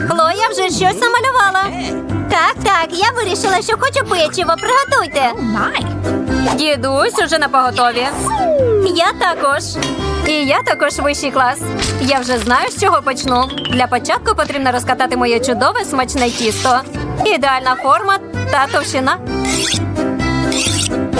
Хлоя вже щось намалювала. Так, так, я вирішила, що хочу печиво. Приготуйте. Дідусь уже на поготові. Я також. І я також вищий клас. Я вже знаю, з чого почну. Для початку потрібно розкатати моє чудове смачне тісто. Ідеальна форма та товщина.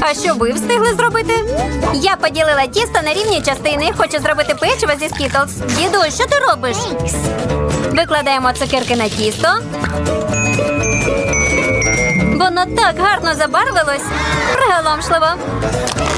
А що ви встигли зробити? Я поділила тісто на рівні частини. Хочу зробити печиво зі скітлс. Діду, що ти робиш? Викладаємо цукерки на тісто. Воно так гарно забарвилось. Приголомшливо.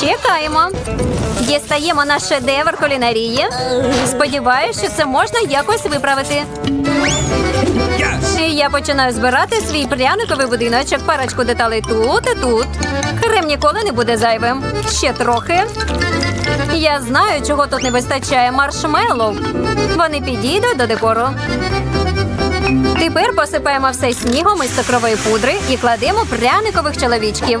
Чекаємо. Дістаємо наш шедевр кулінарії. Сподіваюсь, що це можна якось виправити. І я починаю збирати свій пряниковий будиночок, парочку деталей тут і тут. Крем ніколи не буде зайвим. Ще трохи. Я знаю, чого тут не вистачає маршмеллоу. Вони підійдуть до декору. Тепер посипаємо все снігом із цукрової пудри і кладемо пряникових чоловічків.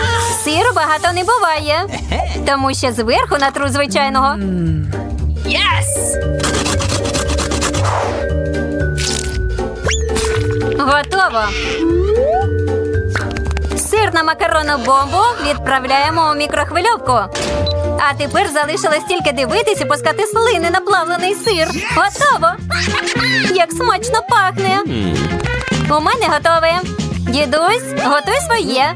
Сиру багато не буває, тому що зверху натру звичайного. Готово. Сирну макаронну бомбу відправляємо у мікрохвильовку. А тепер залишилось тільки дивитись і пускати слини на плавлений сир. Готово! Як смачно пахне! У мене готове. Дідусь, готуй своє.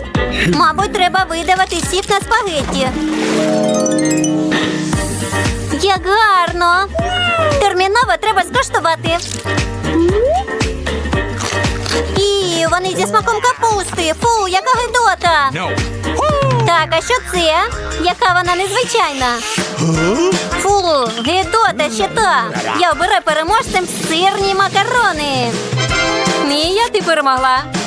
Мабуть, треба видавати сік на спагетті. Як гарно! Терміново треба скуштувати. І вони зі смаком капусти. Фу, яка гидота! No. Так, а що це? Яка вона незвичайна? Фу, гидота ще та. Я обираю переможцем сирні макарони. Мія, ти перемогла.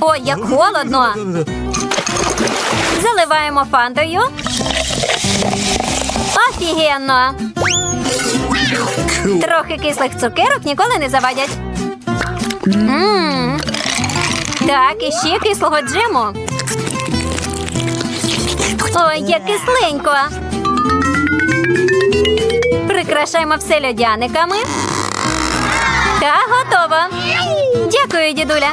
Ой, як холодно. Заливаємо фантою. Офігенно. Трохи кислих цукерок ніколи не завадять. Мм. Так, і ще кислого джему. Ой, як кисленько. Прикрашаємо все льодяниками. Та готово. Дякую, дідуля.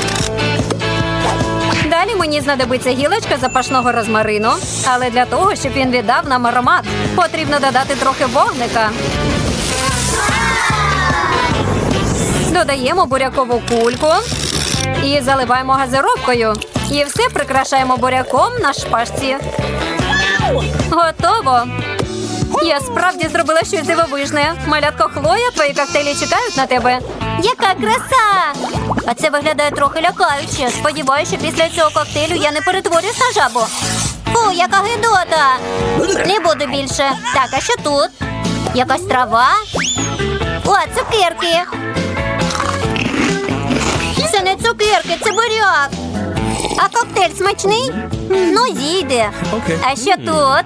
Далі мені знадобиться гілочка запашного розмарину, але для того, щоб він віддав нам аромат, потрібно додати трохи вогника. Додаємо бурякову кульку і заливаємо газировкою. І все прикрашаємо буряком на шпажці. Готово. Я справді зробила щось дивовижне. Малятко Хлоя, твої коктейлі чекають на тебе. Яка краса! А це виглядає трохи лякаюче. Сподіваюся, що після цього коктейлю я не перетворюсь на жабу. Фу, яка гидота! Не буду більше. Так, а що тут? Якась трава? О, цукерки. Це не цукерки, це буряк. А коктейль смачний? Ну, зійде. А що тут?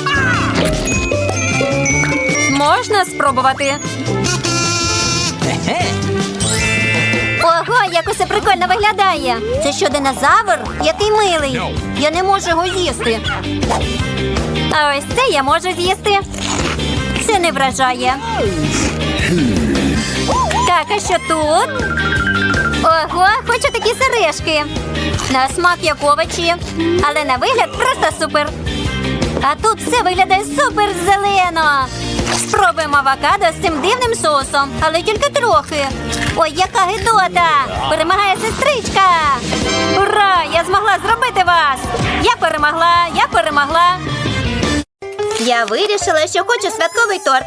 Можна спробувати. Ого, як усе прикольно виглядає. Це що, динозавр? Який милий. Я не можу його з'їсти. А ось це я можу з'їсти. Це не вражає. Так, а що тут? Ого, хочу такі сережки. На смак як овочі, але на вигляд просто супер. А тут все виглядає супер зелено. Спробуємо авокадо з цим дивним соусом, але тільки трохи. Ой, яка гидота! Перемагає сестричка! Ура! Я змогла зробити вас! Я перемогла, я перемогла. Я вирішила, що хочу святковий торт.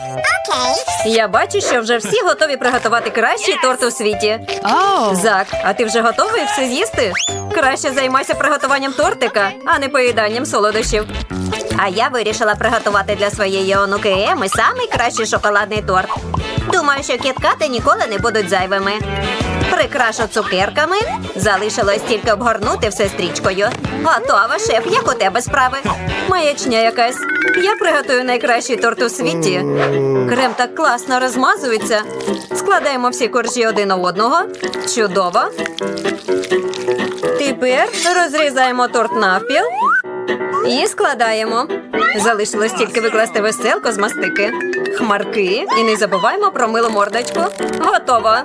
Я бачу, що вже всі готові приготувати кращий торт у світі. Зак, а ти вже готовий все з'їсти? Краще займайся приготуванням тортика, а не поїданням солодощів. А я вирішила приготувати для своєї онуки Еми самий кращий шоколадний торт. Думаю, що кіткати ніколи не будуть зайвими. Прикрашу цукерками. Залишилось тільки обгорнути все стрічкою. Готово, шеф, як у тебе справи? Маячня якась. Я приготую найкращий торт у світі. Крем так класно розмазується. Складаємо всі коржі один у одного. Чудово. Тепер розрізаємо торт навпіл і складаємо. Залишилось тільки викласти веселку з мастики, хмарки і не забуваємо про милу мордочку. Готово.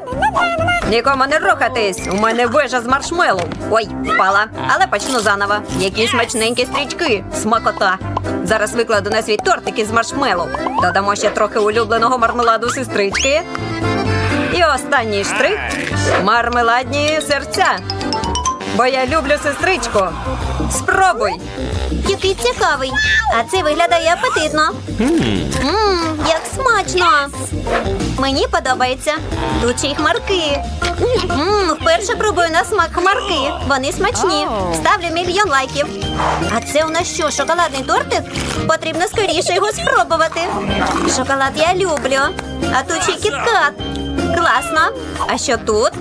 Нікому не рухатись. У мене вежа з маршмелу. Ой, впала. Але почну заново. Які смачненькі стрічки. Смакота. Зараз викладу на свій тортик із маршмелу. Додамо ще трохи улюбленого мармеладу сестрички. І останній штрих мармеладні серця. Бо я люблю сестричку. Спробуй. Який цікавий. А це виглядає апетитно. Мм, як смачно. Мені подобається. Тут ще й хмарки. Мм, вперше пробую на смак хмарки. Вони смачні. Ставлю мільйон лайків. А це у нас що, шоколадний тортик? Потрібно скоріше його спробувати. Шоколад я люблю. А тут ще й кіткат. Класно. А що тут?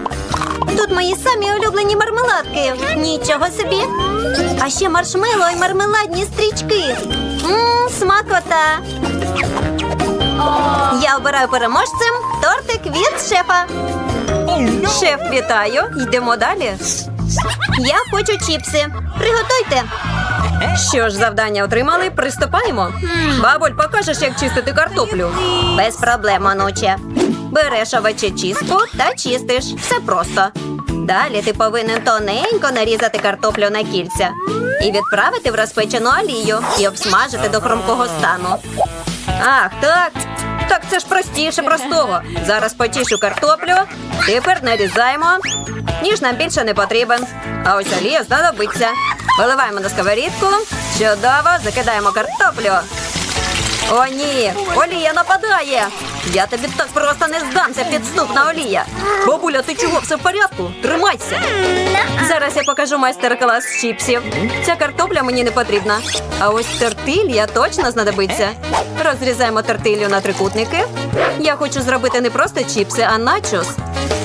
Тут мої самі улюблені мармеладки. Нічого собі. А ще маршмело і мармеладні стрічки. Мм, смакота. Я обираю переможцем тортик від шефа. Шеф, вітаю. Йдемо далі. Я хочу чіпси. Приготуйте. Що ж, завдання отримали, приступаємо. Бабуль, покажеш, як чистити картоплю. Без проблем, онуче. Береш овочі чистку та чистиш. Все просто. Далі ти повинен тоненько нарізати картоплю на кільця і відправити в розпечену олію і обсмажити до хрумкого стану. Ах, так. Так це ж простіше простого. Зараз почищу картоплю. Тепер нарізаємо. Ніж нам більше не потрібен. А ось олія знадобиться. Виливаємо на сковорідку. Чудово, закидаємо картоплю. О, ні, Олія нападає. Я тобі так просто не здамся, підступна Олія. Бабуля, ти чого все в порядку? Тримайся. Зараз я покажу майстер-клас чіпсів. Ця картопля мені не потрібна. А ось тортилья точно знадобиться. Розрізаємо тортилью на трикутники. Я хочу зробити не просто чіпси, а начос.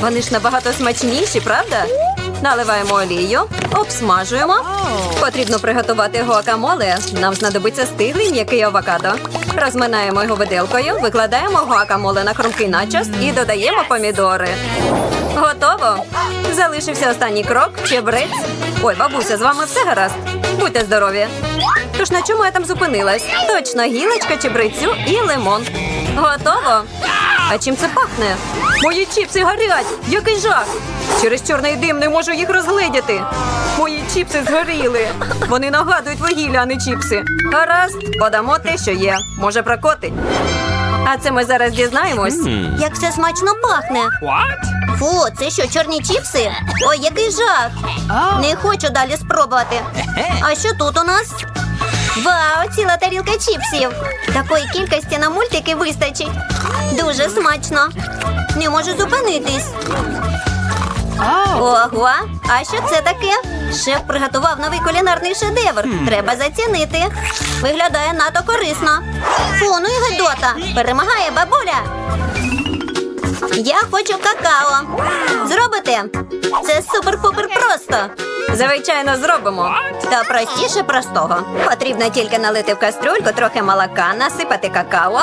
Вони ж набагато смачніші, правда? Наливаємо олію, обсмажуємо. Потрібно приготувати гуакамоле. Нам знадобиться стиглий м'який авокадо. Розминаємо його виделкою, викладаємо гуакамоле на хрумкий начос і додаємо помідори. Готово. Залишився останній крок чебрець. Ой, бабуся, з вами все гаразд. Будьте здорові. Тож на чому я там зупинилась? Точно гілочка чебрецю і лимон. Готово. А чим це пахне? Мої чіпси горять! Який жах! Через чорний дим не можу їх розгледіти. Чіпси згоріли. Вони нагадують вугілля, а не чіпси. Гаразд, подамо те, що є. Може, прокотить. А це ми зараз дізнаємось. Як все смачно пахне. Фу, це що, чорні чіпси? Ой, який жах! Не хочу далі спробувати. А що тут у нас? Вау, ціла тарілка чіпсів. Такої кількості на мультики вистачить. Дуже смачно. Не можу зупинитись. Ого, а що це таке? Шеф приготував новий кулінарний шедевр. Треба зацінити. Виглядає надто корисно. Фу, ну і гидота. Перемагає бабуля. Я хочу какао. Зробите? Це супер-пупер просто. Звичайно, зробимо. Та простіше простого. Потрібно тільки налити в кастрюльку трохи молока, насипати какао,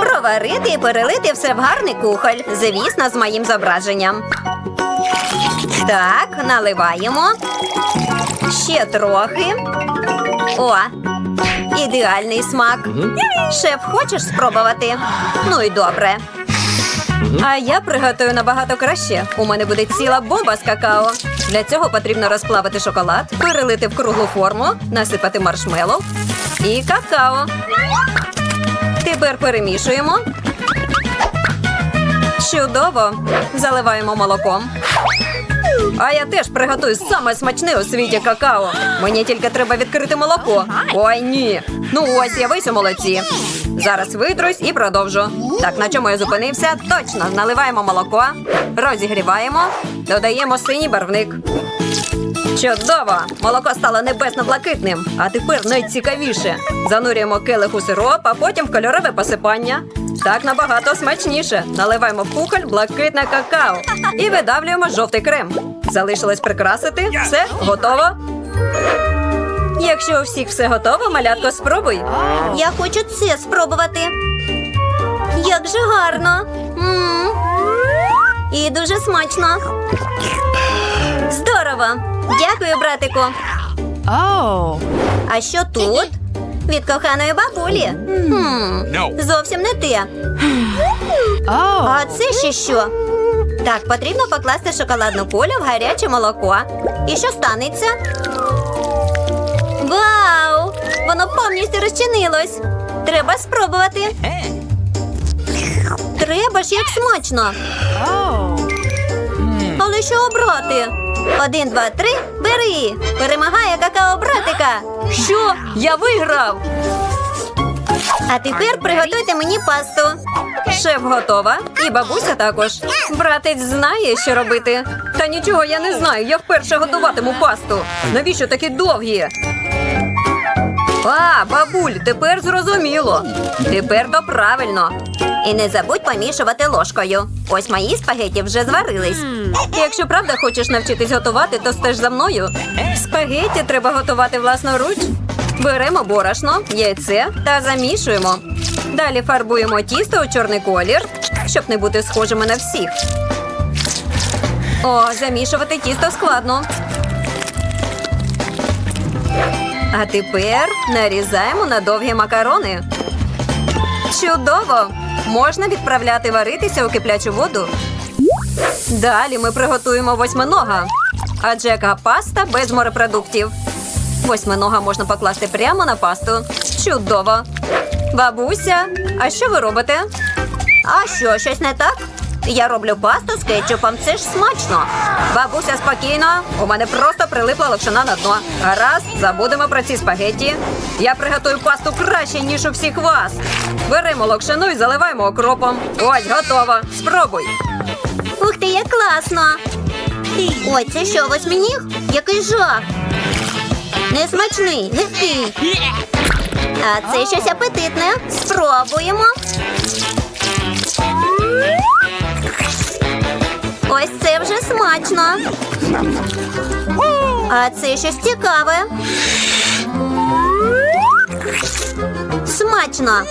проварити і перелити все в гарний кухоль. Звісно, з моїм зображенням. Так, наливаємо. Ще трохи. О, ідеальний смак. Шеф, хочеш спробувати? Ну і добре. А я приготую набагато краще. У мене буде ціла бомба з какао. Для цього потрібно розплавити шоколад, перелити в круглу форму, насипати маршмеллоу і какао. Тепер перемішуємо. Чудово! Заливаємо молоком. А я теж приготую саме смачне у світі какао. Мені тільки треба відкрити молоко. Ой, ні. Ну ось я весь у молоці. Зараз витрусь і продовжу. Так, на чому я зупинився? Точно, наливаємо молоко, розігріваємо, додаємо синій барвник. Чудово! Молоко стало небесно-блакитним. А тепер найцікавіше. Занурюємо келих у сироп, а потім в кольорове посипання. Так набагато смачніше. Наливаємо в кухоль блакитне какао і видавлюємо жовтий крем. Залишилось прикрасити. Все готово. Якщо у всіх все готово, малятко, спробуй. Я хочу це спробувати. Як же гарно. м І дуже смачно. Здорово! Дякую, братику. Oh. А що тут? Від коханої бабулі. Хм, зовсім не те. А це ще що? Так, потрібно покласти шоколадну кулю в гаряче молоко. І що станеться? Вау! Воно повністю розчинилось. Треба спробувати. Треба ж як смачно. Але що обрати? Один, два, три, бери! Перемагає какао братика! Що? Я виграв! А тепер приготуйте мені пасту. Шеф готова, і бабуся також. Братець знає, що робити. Та нічого я не знаю. Я вперше готуватиму пасту. Навіщо такі довгі? А, бабуль, тепер зрозуміло. Тепер то правильно. І не забудь помішувати ложкою. Ось мої спагеті вже зварились. Якщо правда хочеш навчитись готувати, то стеж за мною. Спагеті треба готувати власноруч. Беремо борошно, яйце та замішуємо. Далі фарбуємо тісто у чорний колір, щоб не бути схожими на всіх. О, замішувати тісто складно. А тепер нарізаємо на довгі макарони. Чудово! Можна відправляти варитися у киплячу воду. Далі ми приготуємо восьминога. Адже яка паста без морепродуктів. Восьминога можна покласти прямо на пасту. Чудово! Бабуся, а що ви робите? А що, щось не так? Я роблю пасту з кетчупом, це ж смачно. Бабуся, спокійно. У мене просто прилипла локшина на дно. Гаразд, забудемо про ці спагетті. Я приготую пасту краще, ніж у всіх вас. Беремо локшину і заливаємо окропом. Ось, готово. Спробуй. Ух ти, як класно! Ой, це що, восьминіг? Який жах! Несмачний, легкий. А це щось апетитне. Спробуємо. Ось це вже смачно. А це щось цікаве. Смачно.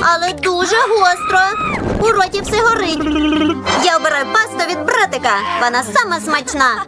Але дуже гостро. У роті все горить. Я обираю пасту від братика. Вона сама смачна.